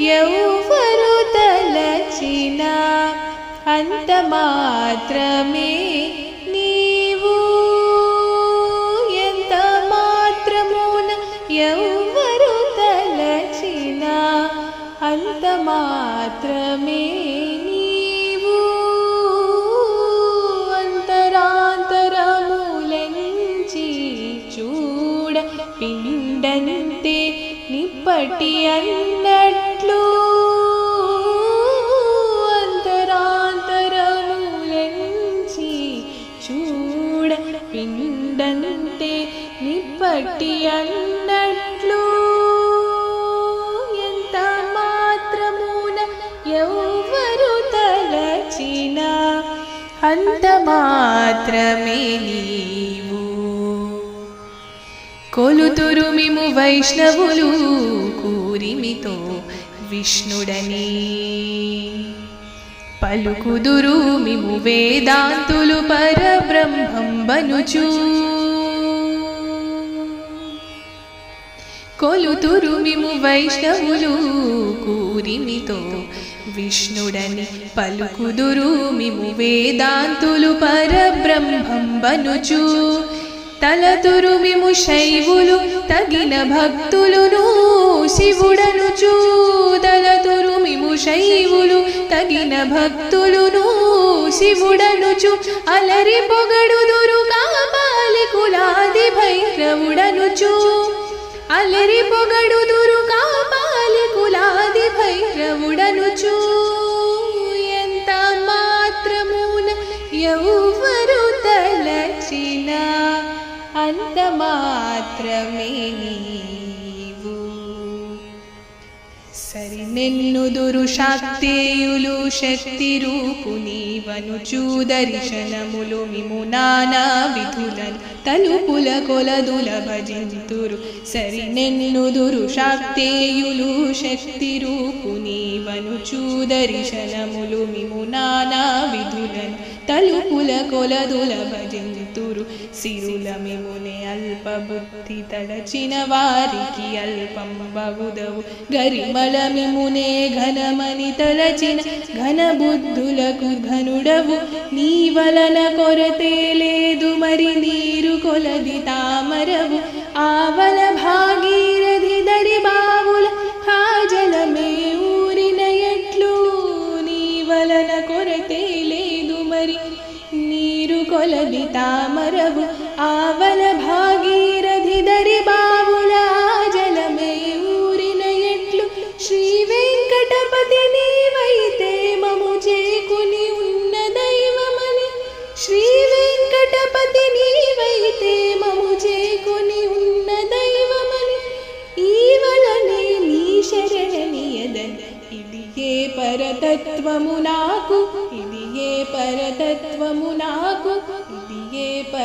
ఎవ్వరు తలచిన అంత మాత్రమే నీవు. ఎంత మాత్రమున ఎవ్వరు తలచిన అంత మాత్రమే నీవు. అంతరాంతరములంచి చూడ పిండంతే నిప్పటి అన్నట్టు చెట్లు అంతరాంతరములెంచి చూడ పిండంటే నిప్పటి అన్నట్లు ఎంత మాత్రమున ఎవరు తలచిన అంత మాత్రమే నీవు. కొలుతురు మేము వైష్ణవులు కూరిమితో విష్ణుడని. పలుకుదురు మిము వేదాంతులు పరబ్రహ్మం బనుచూ కొలుతురు మిము వైష్ణవులు కూరిమితో. విష్ణుడని పలుకుదురు మిము వేదాంతులు పరబ్రహ్మం బనుచు తలతురు మిము శైవులు తగిన భక్తులును శివుడు శైవులు తగిన భక్తులును శివుడనుచు. అలరి పొగడుదురు కాపాలి కులాది భైరవుడనుచు. అలరి పొగడుదురు కాపాలి కులాది భైరవుడనుచు. ఎంత మాత్రమున ఎవ్వరు తలచిన అంత మాత్రమే నీవు సరినెన్నుదురు శాక్తేయులు శక్తి రూపు నీవనుచూ మిము నానా విధులను తలుపుల కొలదుల భజింతురు. సరినెన్నుదురు శాక్తేయులు శక్తి రూపు నీవనుచూ మిము నానా విధులను తలుపుల కొలదుల భజింతురు. సిరుల మిమునే అల్ప బుద్ధి తలచిన వారికి అల్పం బగుదవు. గరిమల మిమునే ఘనమని తలచిన ఘన బుద్ధులకు ఘనుడవు నీ వలన కొరతే లేదు మరి నీరు కొలది తామరవు. ఆవల కొలది తామరవు ఆవల భాగీరథి దరి బావుల జలమే ఊరిన ఎట్లు శ్రీ వెంకటపతి నీవైతే మము చేకుని ఉన్న దైవమని శ్రీ వెంకటపతి నీవైతే మము చేకుని ఉన్న దైవమని ఈవలనే నీ శరణనియదన్ ఇది ఏ పరతత్వము నాకు ఇది ఏ పరతత్వము నాకు ఏ